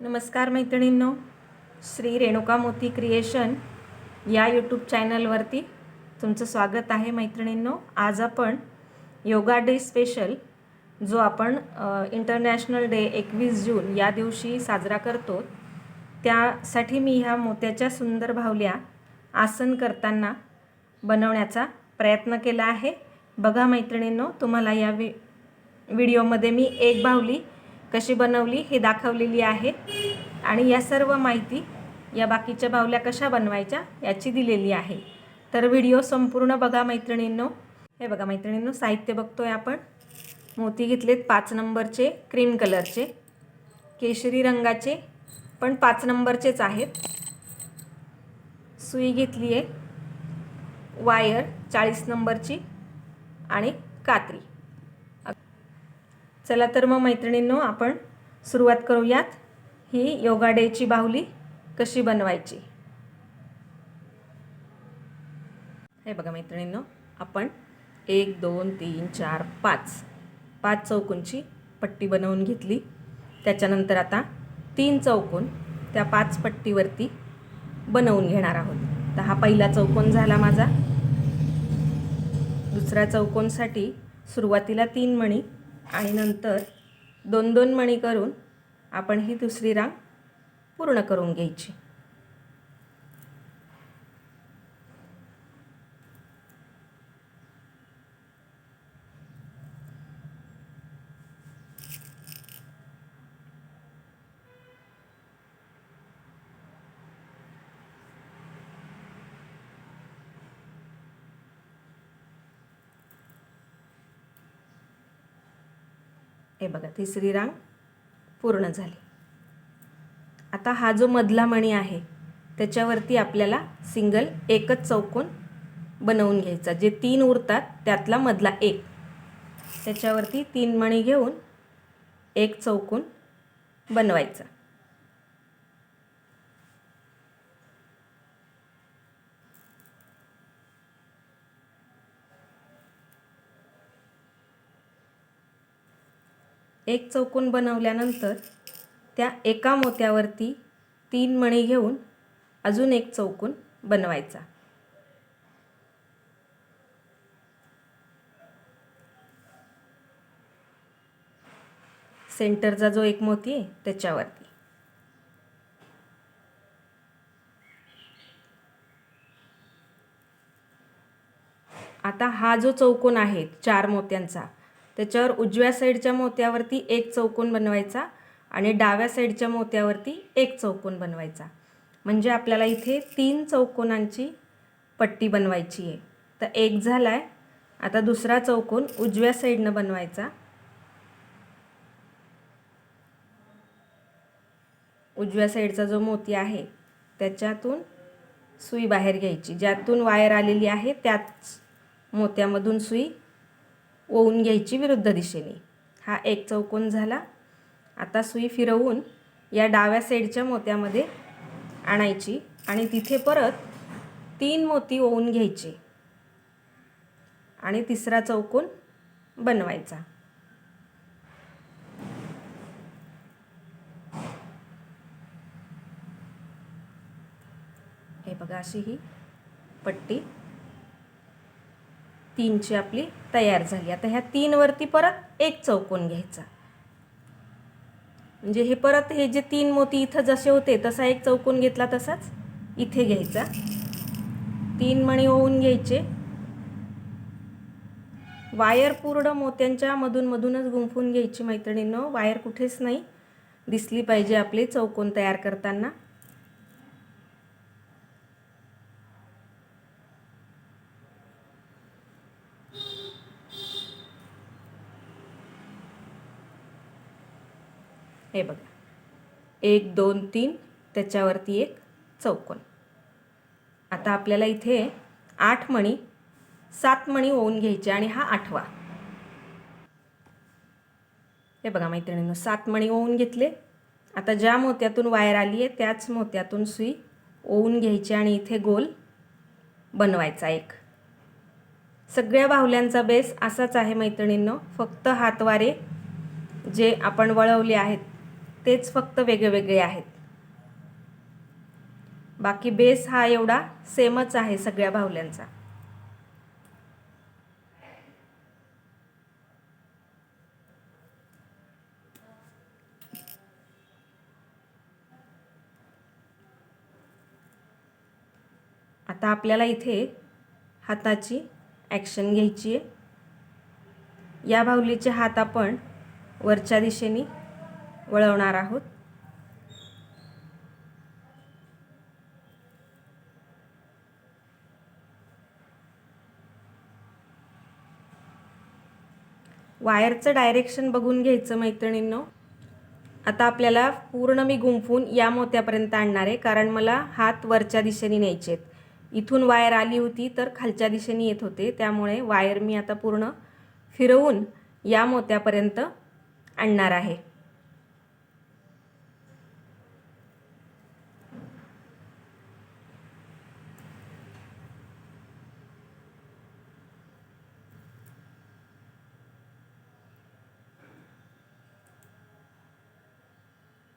नमस्कार मैत्रिणींनो श्री रेणुका मोती क्रिएशन या यूट्यूब चॅनलवरती तुमचं स्वागत आहे मैत्रिणींनो. आज आपण योगा डे स्पेशल जो आपण इंटरनॅशनल डे एकवीस जून या दिवशी साजरा करतो त्यासाठी मी ह्या मोत्याच्या सुंदर भावल्या आसन करताना बनवण्याचा प्रयत्न केला आहे. बघा मैत्रिणींनो तुम्हाला या वि व्हिडिओमध्ये मी एक भावली कशी बनवली हे दाखवलेली आहे. आणि या सर्व माहिती या बाकीच्या बाहुल्या कशा बनवायच्या याची दिलेली आहे. तर व्हिडिओ संपूर्ण बघा मैत्रिणींनो. हे बघा मैत्रिणींनो साहित्य बघतोय आपण. मोती घेतलेत पाच नंबरचे क्रीम कलरचे. केशरी रंगाचे पण पाच नंबरचेच आहेत. सुई घेतली आहे वायर चाळीस नंबरची आणि कात्री. चला तर मग मैत्रिणींनो आपण सुरुवात करूयात. ही योगा डेची बाहुली कशी बनवायची? हे बघा मैत्रिणींनो आपण एक दोन तीन चार पाच. पाच चौकोनची पट्टी बनवून घेतली. त्याच्यानंतर आता तीन चौकोन त्या पाच पट्टीवरती बनवून घेणार आहोत. तर हा पहिला चौकोन झाला माझा. दुसऱ्या चौकोनसाठी सुरुवातीला तीन मणी आणि नंतर दोन दोन मणी करून आपण ही दुसरी रांग पूर्ण करून घ्यायची. हे बघा तिसरी रांग पूर्ण झाली. आता हा जो मधला मणी आहे त्याच्यावरती आपल्याला सिंगल एकच चौकोन बनवून घ्यायचा. जे तीन उरतात त्यातला मधला एक. त्याच्यावरती तीन मणी घेऊन एक चौकोन बनवायचा. एक चौकोन बनवल्यानंतर त्या एका मोत्यावरती तीन मणी घेऊन अजून एक चौकोन बनवायचा. सेंटरचा जो एक मोती आहे त्याच्यावरती. आता हा जो चौकोन आहे चार मोत्यांचा त्याच्यावर उजव्या साईडच्या मोत्यावरती एक चौकोन बनवायचा आणि डाव्या साईडच्या मोत्यावरती एक चौकोन बनवायचा. म्हणजे आपल्याला इथे तीन चौकोनांची पट्टी बनवायची आहे. तर एक झाला आहे आता दुसरा चौकोन उजव्या साईडनं बनवायचा. उजव्या साईडचा जो मोती आहे त्याच्यातून सुई बाहेर घ्यायची. ज्यातून वायर आलेली आहे त्याच मोत्यामधून सुई ओवून घ्यायची विरुद्ध दिशेने. हा एक चौकोन झाला. आता सुई फिरवून या डाव्या साईडच्या मोत्यामध्ये आणायची आणि तिथे परत तीन मोती ओवून घ्यायचे आणि तिसरा चौकोन बनवायचा. हे बघा अशी ही पट्टी तीनची आपली तयार झाली. आता ह्या तीनवरती परत एक चौकोन घ्यायचा. म्हणजे हे परत हे जे तीन मोती इथं जसे होते तसा एक चौकोन घेतला तसाच इथे घ्यायचा. तीन मणी होऊन घ्यायचे. वायर पूर्ण मोत्यांच्या मधून मधूनच गुंफून घ्यायची मैत्रिणींनो. वायर कुठेच नाही. दिसली पाहिजे आपले चौकोन तयार करताना. हे बघा. एक दोन तीन त्याच्यावरती एक चौकोन. आता आपल्याला इथे आठ मणी सात मणी ओवून घ्यायचे आणि हा आठवा. हे बघा मैत्रिणींनो सात मणी ओवून घेतले. आता ज्या मोत्यातून वायर आली आहे त्याच मोत्यातून सुई ओवून घ्यायची आणि इथे गोल बनवायचा एक. सगळ्या बाहुल्यांचा बेस असाच आहे मैत्रिणींनो. फक्त हातवारे जे आपण वळवले आहेत तेच फक्त वेगळे वेगळे आहेत. बाकी बेस हा एवढा सेमच आहे सगळ्या बाहुल्यांचा आता आपल्याला इथे हाताची ॲक्शन घ्यायची आहे. या बाहुलीचे हात आपण वरच्या दिशेने वळवणार आहोत. वायरचं डायरेक्शन बघून घ्यायचं मैत्रिणींनो. आता आपल्याला पूर्ण मी गुंफून या मोत्यापर्यंत आणणार आहे कारण मला हात वरच्या दिशेने न्यायचे आहेत. इथून वायर आली होती तर खालच्या दिशेने येत होते. त्यामुळे वायर मी आता पूर्ण फिरवून या मोत्यापर्यंत आणणार आहे.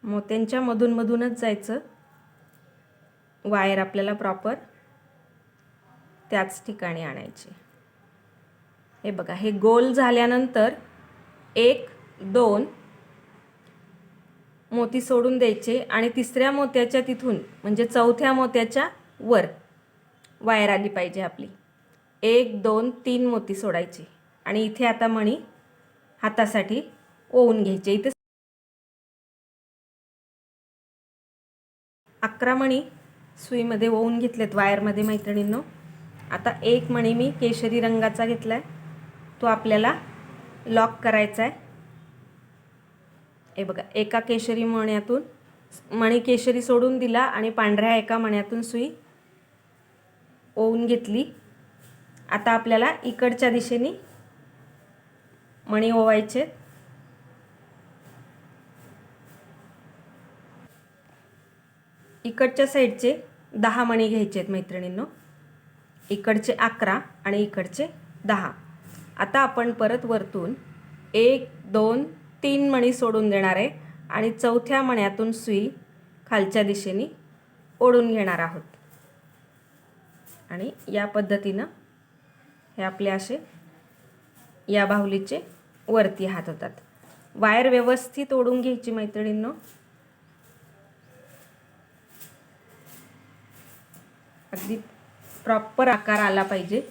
मोत्यांच्या मधूनमधूनच जायचं. वायर आपल्याला प्रॉपर त्याच ठिकाणी आणायची. हे बघा हे गोल झाल्यानंतर एक दोन मोती सोडून द्यायचे आणि तिसऱ्या मोत्याच्या तिथून म्हणजे चौथ्या मोत्याच्या वर वायर आली पाहिजे आपली. एक दोन तीन मोती सोडायची आणि इथे आता मणी हातासाठी ओवून घ्यायचे. इथे अकरा मणी सुईमध्ये ओवून घेतलेत वायरमध्ये मैत्रिणींनो. आता एक मणी मी केशरी रंगाचा घेतला आहे तो आपल्याला लॉक करायचा आहे हे बघा एका केशरी मण्यातून मणी केशरी सोडून दिला आणि पांढऱ्या एका मण्यातून सुई ओवून घेतली. आता आपल्याला इकडच्या दिशेने मणी ओवायचे इकडच्या साईडचे दहा मणी घ्यायचे आहेत मैत्रिणींनो. इकडचे अकरा आणि इकडचे दहा. आता आपण परत वरतून एक दोन तीन मणी सोडून देणार आहे आणि चौथ्या मण्यातून सुई खालच्या दिशेने ओढून घेणार आहोत. आणि या पद्धतीनं हे आपले असे या बाहुलीचे वरती हात होतात. वायर व्यवस्थित ओढून घ्यायची मैत्रिणींनो. अगदी प्रॉपर आकार आला पाहिजे.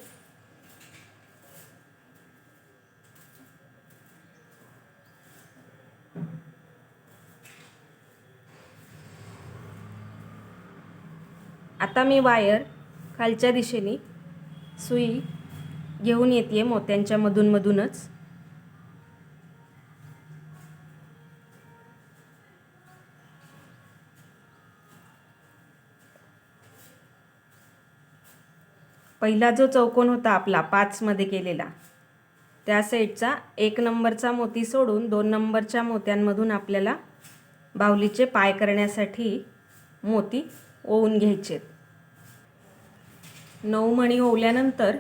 आता मी वायर खालच्या दिशेने सुई घेऊन येते मोत्यांच्या मधूनमधूनच. पहिला जो चौकोन होता आपला पाचमध्ये केलेला. त्या साईडचा एक नंबरचा मोती सोडून दोन नंबरच्या मोत्यांमधून आपल्याला बाहुलीचे पाय करण्यासाठी मोती ओवून घ्यायचे नऊ मणी ओवल्यानंतर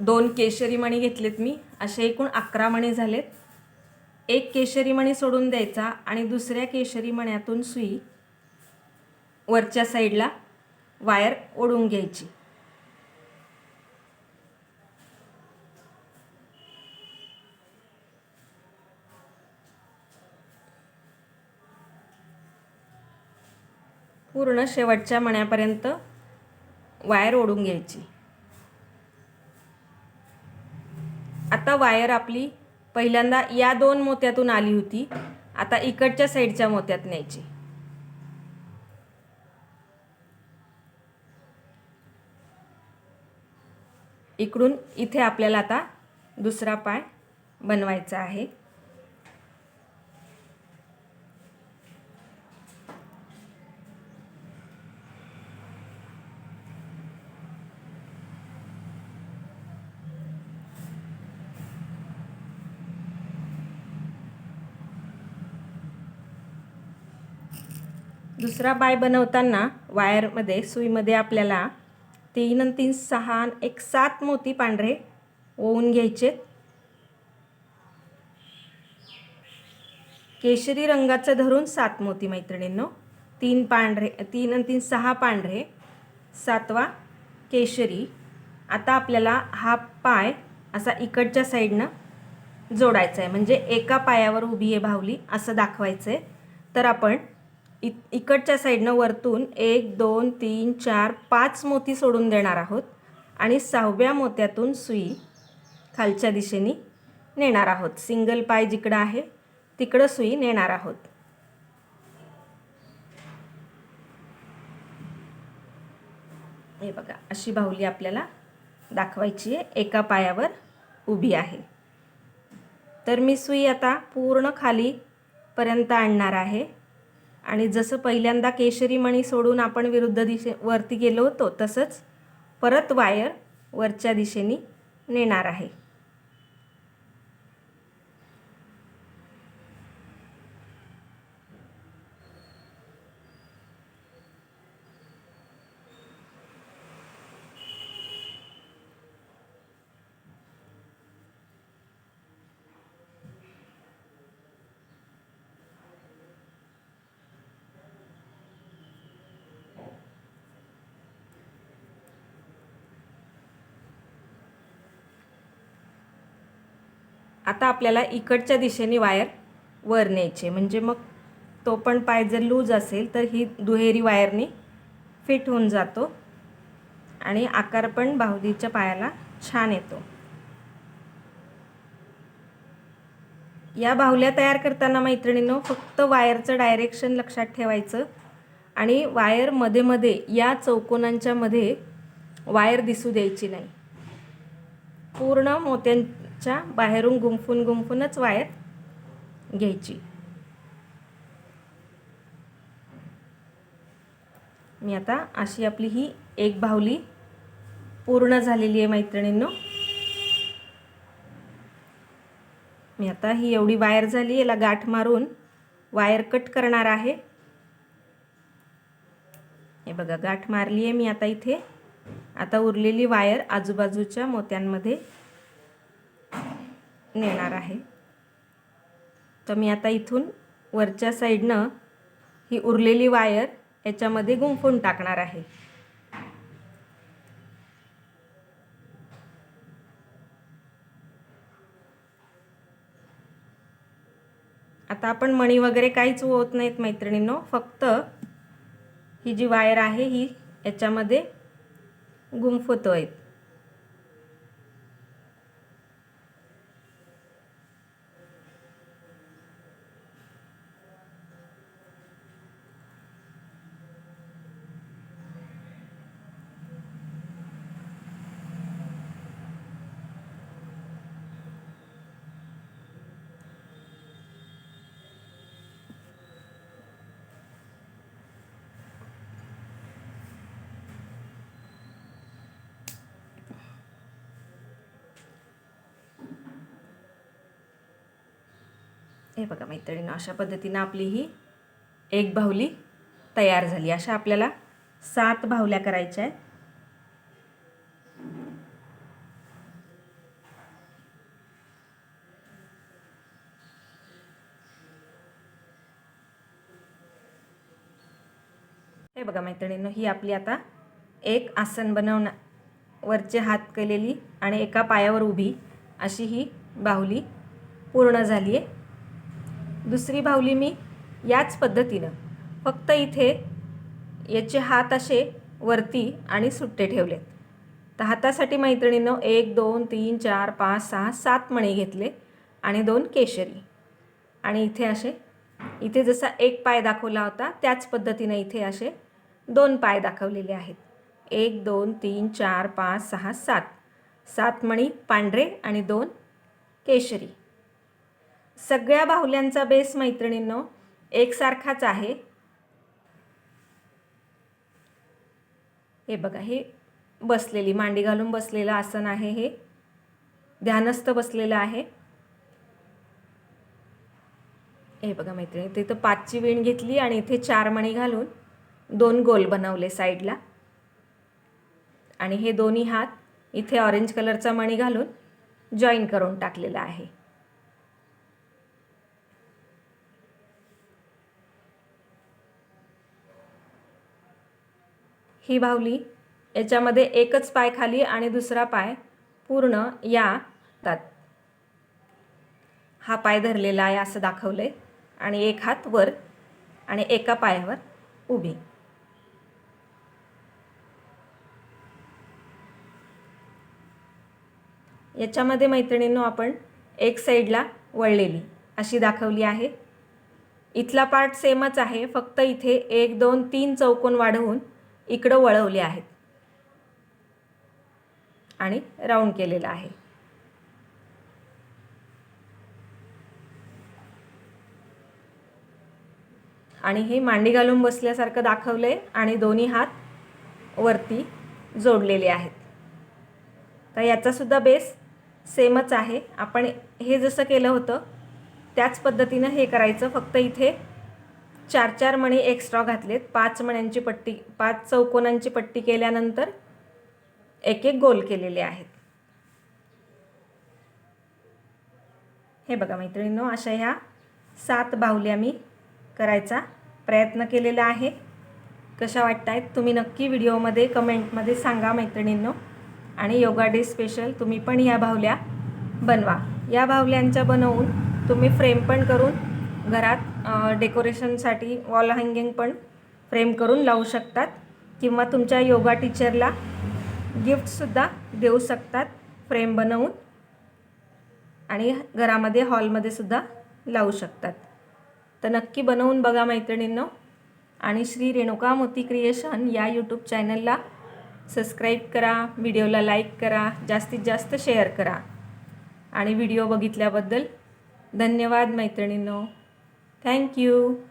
दोन केशरी मणी घेतलेत मी असे एकूण अकरा मणी झालेत. एक केशरी मणी सोडून द्यायचा आणि दुसऱ्या केशरी मण्यातून सुई वरच्या साईडला वायर ओढून घ्यायची. पूर्ण शेवटच्या मण्यापर्यंत वायर ओढून घ्यायची. आता वायर आपली पहिल्यांदा या दोन मोत्यातून आली होती. आता इकडच्या साईडच्या मोत्यात न्यायची. इकडून इथे आपल्याला आता दुसरा पाय बनवायचा आहे. दुसरा बाय बनवताना वायरमध्ये सुईमध्ये आपल्याला तीन आणि तीन सहा एक सात मोती पांढरे ओवून घ्यायचे. केशरी रंगाचं धरून सात मोती मैत्रिणींनो. तीन पांढरे तीन आणि तीन सहा पांढरे. सातवा केशरी. आता आपल्याला हा पाय असा इकडच्या साईडनं जोडायचा आहे म्हणजे एका पायावर उभी आहे भावली असं दाखवायचं आहे तर आपण इ इकडच्या साईडनं वरतून एक दोन तीन चार पाच मोती सोडून देणार आहोत आणि सहाव्या मोत्यातून सुई खालच्या दिशेने नेणार आहोत. सिंगल पाय जिकडं आहे तिकडं सुई नेणार आहोत. हे बघा अशी बाहुली आपल्याला दाखवायची आहे. एका पायावर उभी आहे. तर मी सुई आता पूर्ण खालीपर्यंत आणणार आहे. आणि जसं पहिल्यांदा केशरी मणी सोडून आपण विरुद्ध दिशे वरती गेलो होतो तसंच परत वायर वरच्या दिशेने नेणार आहे. आता आपल्याला इकडच्या दिशेने वायर वर न्यायचे म्हणजे मग तो पण पाय जर लूज असेल तर ही दुहेरी वायरने फिट होऊन जातो आणि आकार पण बाहुलीच्या पायाला छान येतो. या बाहुल्या तयार करताना मैत्रिणीनं फक्त वायरचं डायरेक्शन लक्षात ठेवायचं आणि वायरमध्ये मध्ये या चौकोनांच्या मध्ये वायर दिसू द्यायची नाही. पूर्ण च्या बाहेरून गुंफून गुंफूनच वायर घ्यायची. मी आता अशी आपली ही एक भावली पूर्ण झालेली आहे मैत्रिणींनो. मी आता ही एवढी वायर झाली याला गाठ मारून वायर कट करणार आहे. हे बघा गाठ मारली आहे मी आता इथे. आता उरलेली वायर आजूबाजूच्या मोत्यांमध्ये नेणार आहे. तर मी आता इथून वरच्या साईडनं ही उरलेली वायर याच्यामध्ये गुंफून टाकणार आहे. आता आपण मणी वगैरे काहीच होत नाहीत मैत्रिणींनो फक्त ही जी वायर आहे ही याच्यामध्ये गुंफतो आहेत हे बघा मैत्रिणीनं अशा पद्धतीनं आपली ही एक बाहुली तयार झाली. अशा आपल्याला सात बाहुल्या करायच्या आहेत. हे बघा मैत्रिणींनो ही आपली आता एक आसन बनवणं वरचे हात केलेली आणि एका पायावर उभी अशी ही बाहुली पूर्ण झाली आहे. दुसरी बाहुली मी याच पद्धतीनं. फक्त इथे याचे हात असे वरती आणि सुट्टे ठेवलेत. तर हातासाठी मैत्रिणीनं एक दोन तीन चार पाच सहा सात मणे घेतले आणि दोन केशरी. आणि इथे असे इथे जसा एक पाय दाखवला होता त्याच पद्धतीनं इथे असे दोन पाय दाखवलेले आहेत. एक दोन तीन चार पाच सहा सात. सात मणी पांढरे आणि दोन केशरी. सगळ्या बाहुल्यांचा बेस मैत्रिणींनो एकसारखाच आहे. हे बघा हे बसलेली मांडी घालून बसलेलं आसन आहे हे. ध्यानस्थ बसलेलं आहे. हे बघा मैत्रिणी तिथं पाचची विण घेतली आणि इथे चार मणी घालून दोन गोल बनवले साईडला. आणि हे दोन्ही हात इथे ऑरेंज कलरचा मणी घालून जॉईन करून टाकलेला आहे. ही बाहुली याच्यामध्ये एकच पाय खाली आणि दुसरा पाय पूर्ण या तात हा पाय धरलेला आहे असं दाखवलं आहे आणि एक हात वर आणि एका पायावर उभी. याच्यामध्ये मैत्रिणींनो आपण एक साईडला वळलेली अशी दाखवली आहे. इथला पार्ट सेमच आहे. फक्त इथे एक दोन तीन चौकोन वाढवून इकडं वळवले आहेत. आणि राऊंड केलेला आहे. आणि हे मांडी घालून बसल्यासारखं दाखवलं आहे आणि दोन्ही हात वरती जोडलेले आहेत. तर याचासुद्धा बेस सेमच आहे. आपण हे जसं केलं होतं त्याच पद्धतीनं हे करायचं. फक्त इथे चार चार मणी एक्स्ट्रा घातलेत. पाच मण्यांची पट्टी पाच चौकोनांची पट्टी केल्यानंतर एक एक गोल केलेले आहेत. हे बघा मैत्रिणींनो अशा ह्या सात बाहुल्या मी करायचा प्रयत्न केलेला आहे. कशा वाटत आहेत तुम्ही नक्की व्हिडिओमध्ये कमेंटमध्ये सांगा मैत्रिणींनो. आणि योगा डे स्पेशल तुम्ही पण या बाहुल्या बनवा. या बाहुल्यांच्या बनवून तुम्ही फ्रेम पण करून घरात डेकोरेशनसाठी वॉल हँगिंग पण फ्रेम करून लावू शकतात. किंवा तुमच्या योगा टीचरला गिफ्टसुद्धा देऊ शकतात फ्रेम बनवून. आणि घरामध्ये हॉलमध्ये सुद्धा लावू शकतात. तर नक्की बनवून बघा मैत्रिणींनो. आणि श्री रेणुका मोती क्रिएशन या यूट्यूब चॅनलला सबस्क्राईब करा व्हिडिओला लाईक करा जास्तीत जास्त शेअर करा. आणि व्हिडिओ बघितल्याबद्दल धन्यवाद मैत्रिणींनो. Thank you.